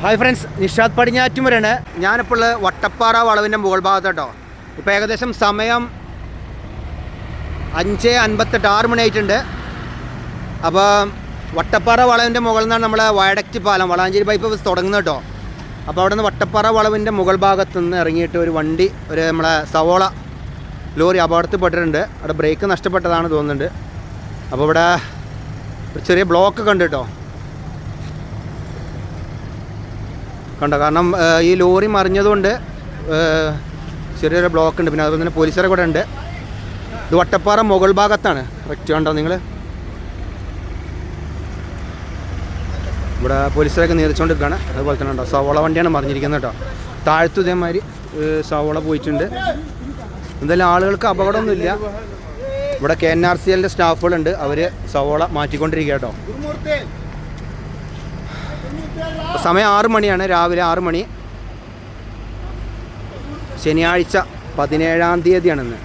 Hi friends Nishad പടിഞ്ഞാറ്റുമുരാണ് ഞാനിപ്പോൾ വട്ടപ്പാറ വളവിന്റെ മുകൾ ഭാഗത്തോട്ടോ. ഇപ്പോൾ ഏകദേശം സമയം അഞ്ച് അൻപത്തെട്ട് ആറ് മണിയായിട്ടുണ്ട്. അപ്പോൾ വട്ടപ്പാറ വളവിന്റെ മുകളിൽ നിന്നാണ് നമ്മൾ വയഡക്റ്റ് പാലം വളാഞ്ചേരി ബൈപ്പാസ് തുടങ്ങുന്നത് കേട്ടോ. അപ്പോൾ അവിടെ നിന്ന് വട്ടപ്പാറ വളവിന്റെ മുകൾ ഭാഗത്ത് നിന്ന് ഇറങ്ങിയിട്ട് ഒരു വണ്ടി ഒരു നമ്മളെ സവോള ലോറി അപകടത്തിൽ പെട്ടിട്ടുണ്ട്. അവിടെ ബ്രേക്ക് നഷ്ടപ്പെട്ടതാണ് തോന്നുന്നുണ്ട്. അപ്പോൾ ഇവിടെ ഒരു ചെറിയ ബ്ലോക്ക് കണ്ടു കേട്ടോ. കണ്ടോ? കാരണം ഈ ലോറി മറിഞ്ഞതുകൊണ്ട് ചെറിയൊരു ബ്ലോക്ക് ഉണ്ട്. പിന്നെ അതുപോലെ തന്നെ പോലീസുകാരെ കൂടെ ഉണ്ട്. ഇത് വട്ടപ്പാറ മുകൾ ഭാഗത്താണ്. കറക്റ്റ് കണ്ടോ നിങ്ങൾ ഇവിടെ പോലീസുകാരൊക്കെ നിയന്ത്രിച്ചുകൊണ്ടിരിക്കുകയാണ്. അതുപോലെ തന്നെ ഉണ്ടോ സവോള വണ്ടിയാണ് മറിഞ്ഞിരിക്കുന്നത് കേട്ടോ. താഴത്തു ഇതേമാതിരി സവോള പോയിട്ടുണ്ട്. എന്തായാലും ആളുകൾക്ക് അപകടമൊന്നുമില്ല. ഇവിടെ കെ എൻ ആർ സി എല്ലിന്റെ സ്റ്റാഫുകളുണ്ട്. അവർ സവോള മാറ്റിക്കൊണ്ടിരിക്കുക കേട്ടോ. സമയം ആറ് മണിയാണ് രാവിലെ ആറ് മണി. ശനിയാഴ്ച പതിനേഴാം തീയതിയാണെന്ന്.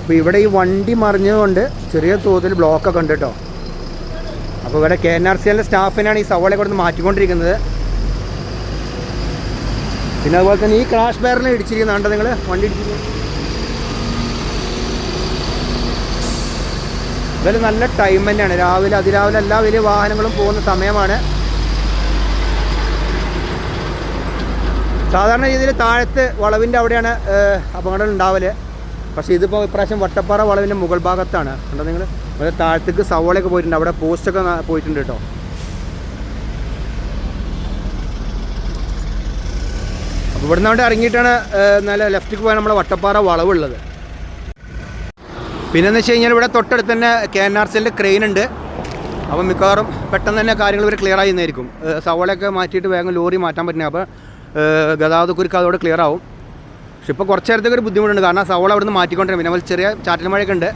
അപ്പോൾ ഇവിടെ ഈ വണ്ടി മറിഞ്ഞതുകൊണ്ട് ചെറിയ തോതിൽ ബ്ലോക്കൊക്കെ ഉണ്ട് കേട്ടോ. അപ്പോൾ ഇവിടെ കെ എൻ ആർ സി സ്റ്റാഫിനാണ് ഈ സവാളെ കൊടുത്ത് മാറ്റിക്കൊണ്ടിരിക്കുന്നത്. പിന്നെ അതുപോലെ തന്നെ ഈ ക്രാഷ് ബാറിൽ ഇടിച്ചിരിക്കുന്നുണ്ടോ നിങ്ങൾ വണ്ടി ഇടിച്ചിരിക്കുന്നത് ഇവർ നല്ല ടൈം തന്നെയാണ്. രാവിലെ അതിരാവിലെ എല്ലാ വലിയ വാഹനങ്ങളും പോകുന്ന സമയമാണ്. സാധാരണ രീതിയിൽ താഴത്ത് വളവിന്റെ അവിടെയാണ് അപകടം ഉണ്ടാവൽ. പക്ഷേ ഇതിപ്പോൾ ഇപ്രാവശ്യം വട്ടപ്പാറ വളവിന്റെ മുകൾ ഭാഗത്താണ്. കണ്ടോ നിങ്ങൾ അവിടെ താഴത്തേക്ക് സവോളയൊക്കെ പോയിട്ടുണ്ട്. അവിടെ പോസ്റ്റൊക്കെ പോയിട്ടുണ്ട് കേട്ടോ. അപ്പോൾ ഇവിടുന്ന് അവിടെ ഇറങ്ങിയിട്ടാണ് നല്ല ലെഫ്റ്റിക്ക് പോയാൽ നമ്മുടെ വട്ടപ്പാറ വളവുള്ളത്. പിന്നെന്ന് വെച്ച് കഴിഞ്ഞാൽ ഇവിടെ തൊട്ടടുത്ത് തന്നെ കെ എൻ ആർ സിന്റെ ക്രെയിൻ ഉണ്ട്. അപ്പം മിക്കവാറും പെട്ടെന്ന് തന്നെ കാര്യങ്ങൾ ഇവർ ക്ലിയർ ആയിരുന്നായിരിക്കും സവോളയൊക്കെ മാറ്റിയിട്ട് വേഗം ലോറി മാറ്റാൻ പറ്റുന്ന. അപ്പോൾ ഗതാഗതക്കുരുക്ക് ഗതാഗത കുരുക്ക് അതോടെ ക്ലിയർ ആവും. പക്ഷെ ഇപ്പോൾ കുറച്ച് നേരത്തേക്ക് ഒരു ബുദ്ധിമുട്ടുണ്ട്. കാരണം സവോള അവിടെ നിന്ന് മാറ്റിക്കൊണ്ടിരുന്നത് പിന്നെ ചെറിയ ചാറ്റൽ മഴയൊക്കെ ഉണ്ട്.